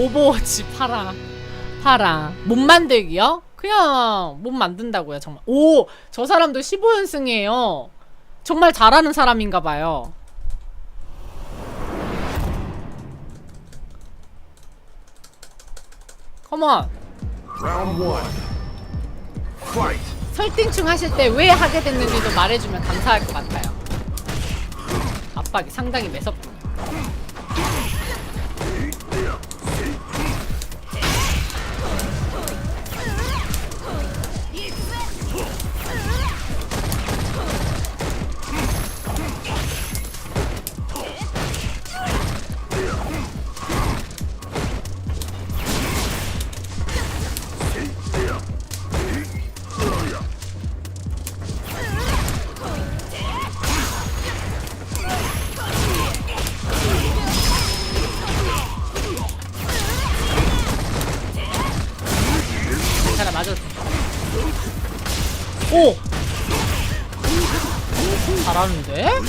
오버워치 팔아. 팔아. 못 만들기요? 그냥 못 만든다고요 정말. 오! 저 사람도 15연승이에요. 정말 잘하는 사람인가 봐요. 컴온! Round one. Fight. 설딩충 하실 때 왜 하게 됐는지도 말해주면 감사할 것 같아요. 압박이 상당히 매섭군 잘하는데?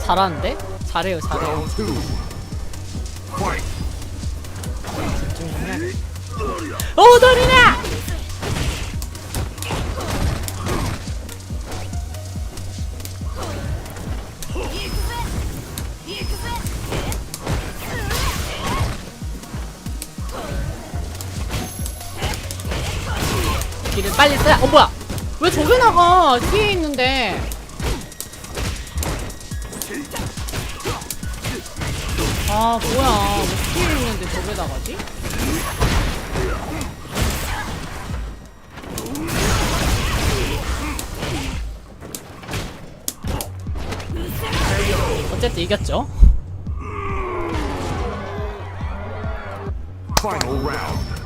잘하는데? 잘해요 잘해요 two. Fight. 오돌이나! 길을 빨리 써야 어 뭐야 왜 저기 나가 뒤에 있는데 아 뭐야 왜 뒤에 있는데 저기 나가지? 어쨌든 이겼죠.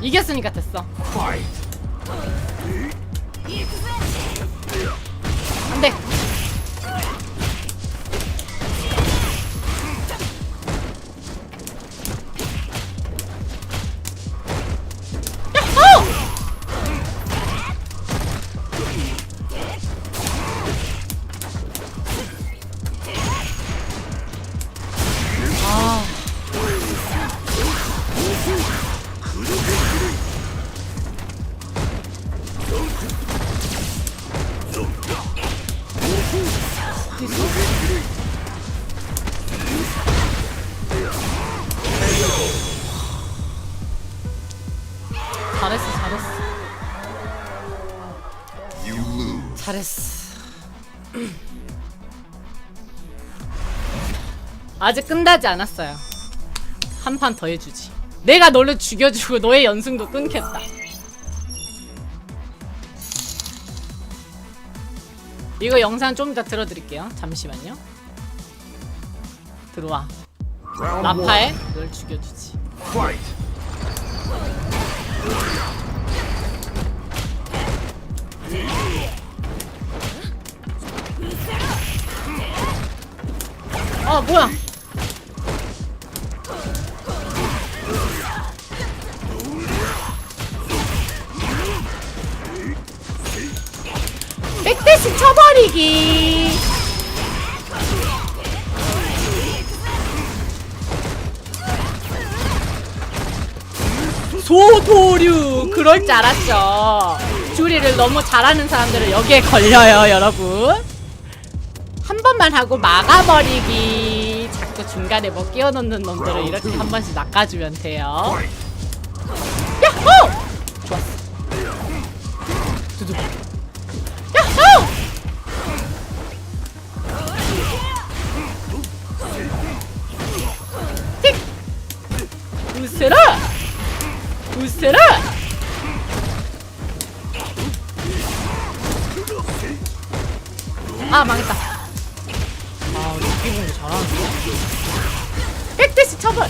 이겼으니까 됐어. 안돼 잘했어 잘했어. You lose. 잘했어. 아직 끝나지 않았어요. 한 판 더 해주지. 내가 너를 죽여주고 너의 연승도 끊겠다. 이거 영상 좀 이따 들어드릴게요. 잠시만요. 들어와. One. 널 죽여주지. Fight. 아 뭐야? 백대시 쳐버리기 소도류 그럴 줄 알았죠 주리를 너무 잘하는 사람들은 여기에 걸려요 여러분 한 번만 하고 막아버리기 자꾸 중간에 뭐 끼워넣는 놈들을 이렇게 한 번씩 낚아주면 돼요. 야호! 좋았어 두두 야호! 틱! 웃으라! 웃으라! 아 망했다. 아 우리 기분이 잘하는데? 백대시 처벌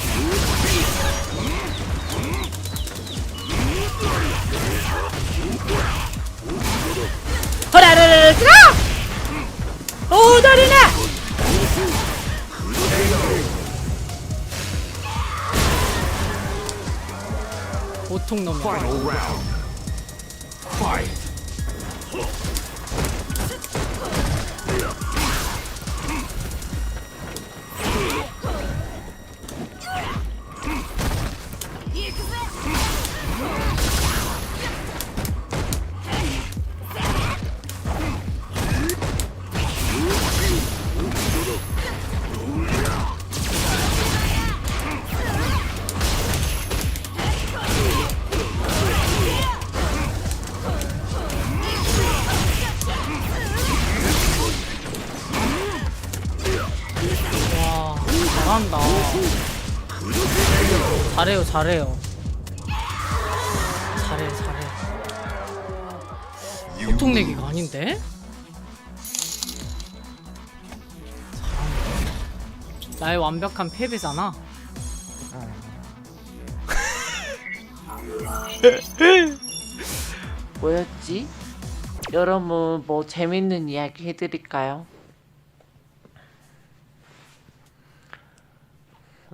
보통놈이야. Final round. Fight. 잘해요 잘해요. 잘해 잘해. 보통. 내기가 아닌데? 나의 완벽한 패배잖아. 뭐였지? 여러분 뭐 재밌는 이야기 해드릴까요?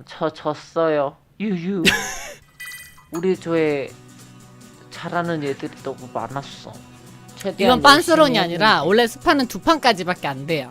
저 졌어요. 유유. 우리 조에 잘하는 애들이 너무 많았어. 최대한 이건 빤스런이 아니라 했는데. 원래 스파는 두 판까지밖에 안 돼요.